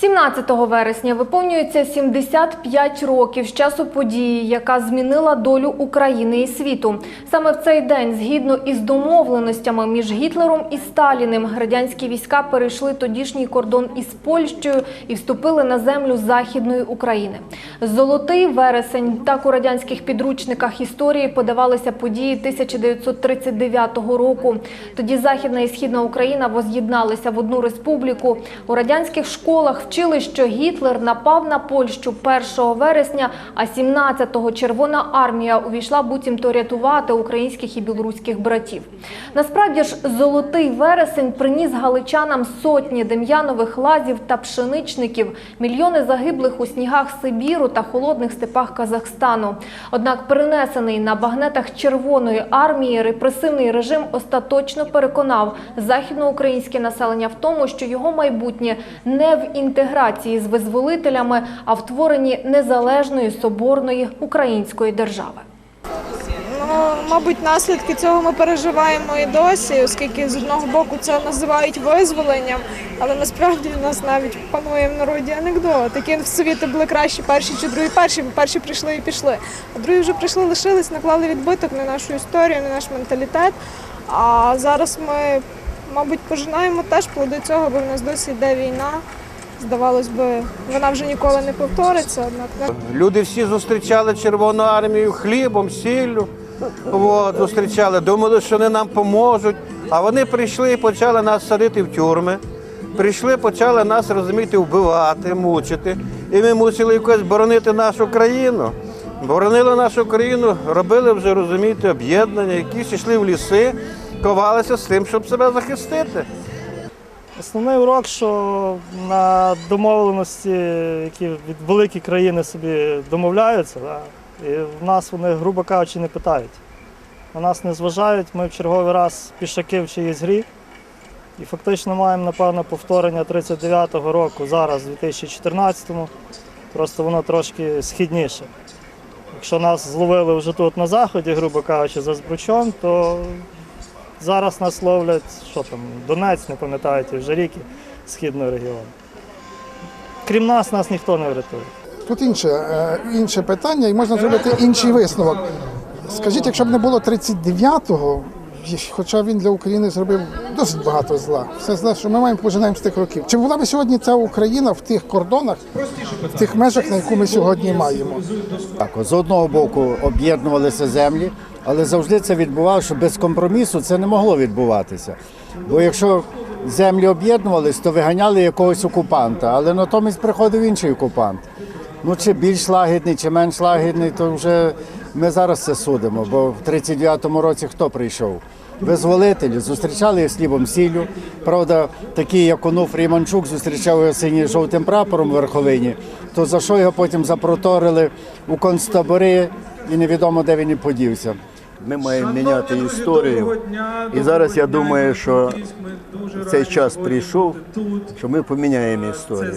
17 вересня виповнюється 75 років з часу події, яка змінила долю України і світу. Саме в цей день, згідно із домовленостями між Гітлером і Сталіним, радянські війська перейшли тодішній кордон із Польщею і вступили на землю Західної України. Золотий вересень так у радянських підручниках історії подавалися події 1939 року. Тоді Західна і Східна Україна воз'єдналися в одну республіку. У радянських школах вчили, що Гітлер напав на Польщу 1 вересня, а 17-го Червона армія увійшла буцімто рятувати українських і білоруських братів. Насправді ж, золотий вересень приніс галичанам сотні дем'янових лазів та пшеничників, мільйони загиблих у снігах Сибіру та холодних степах Казахстану. Однак перенесений на багнетах Червоної армії репресивний режим остаточно переконав західноукраїнське населення в тому, що його майбутнє не в інтеграції з визволителями, а в творенні незалежної соборної української держави. Ну, мабуть, наслідки цього ми переживаємо і досі, оскільки з одного боку це називають визволенням, але насправді в нас навіть панує в народі анекдот. Які совіти були кращі, перші чи другі перші, бо перші прийшли і пішли. А другі вже прийшли, лишились, наклали відбиток на нашу історію, на наш менталітет. А зараз ми, мабуть, пожинаємо теж плоди цього, бо в нас досі йде війна. Здавалось би, вона вже ніколи не повториться, однак Люди всі зустрічали Червону армію хлібом, сіллю. От, зустрічали, думали, що вони нам поможуть. А вони прийшли і почали нас садити в тюрми. Прийшли, почали нас, розумієте, вбивати, мучити. І ми мусили якось боронити нашу країну. Боронили нашу країну, робили вже, розумієте, об'єднання, якісь йшли в ліси, ховалися з тим, щоб себе захистити. Основний урок, що на домовленості, які від великі країни собі домовляються, да, і в нас вони, грубо кажучи, не питають. На нас не зважають, ми в черговий раз пішаки в чиїсь грі. І фактично маємо, напевно, повторення 39-го року, зараз, 2014-му, просто воно трошки східніше. Якщо нас зловили вже тут на заході, грубо кажучи, за збручом, то Зараз нас ловлять, що там, Донець, не пам'ятаєте, вже ріки східного регіону. Крім нас, нас ніхто не врятує. Тут інше, е, інше питання, і можна зробити інший висновок. Скажіть, якщо б не було 39-го, хоча він для України зробив досить багато зла. Все зле, що ми маємо пожинаємо з тих років. Чи була б сьогодні ця Україна в тих кордонах, в тих межах, на яку ми сьогодні маємо? Так, з одного боку об'єднувалися землі, але завжди це відбувалося, що без компромісу це не могло відбуватися. Бо якщо землі об'єднувались, то виганяли якогось окупанта, але натомість приходив інший окупант. Ну, чи більш лагідний, чи менш лагідний, то вже ми зараз це судимо. Бо в 39-му році хто прийшов? Визволителі зустрічали їх з хлібом сіллю. Правда, такий, як Онуфрій Іманчук, зустрічав його синім жовтим прапором в верховині, то за що його потім запроторили у концтабори і невідомо, де він і подівся. Ми маємо міняти історію. І зараз я думаю, що цей час прийшов, що ми поміняємо історію.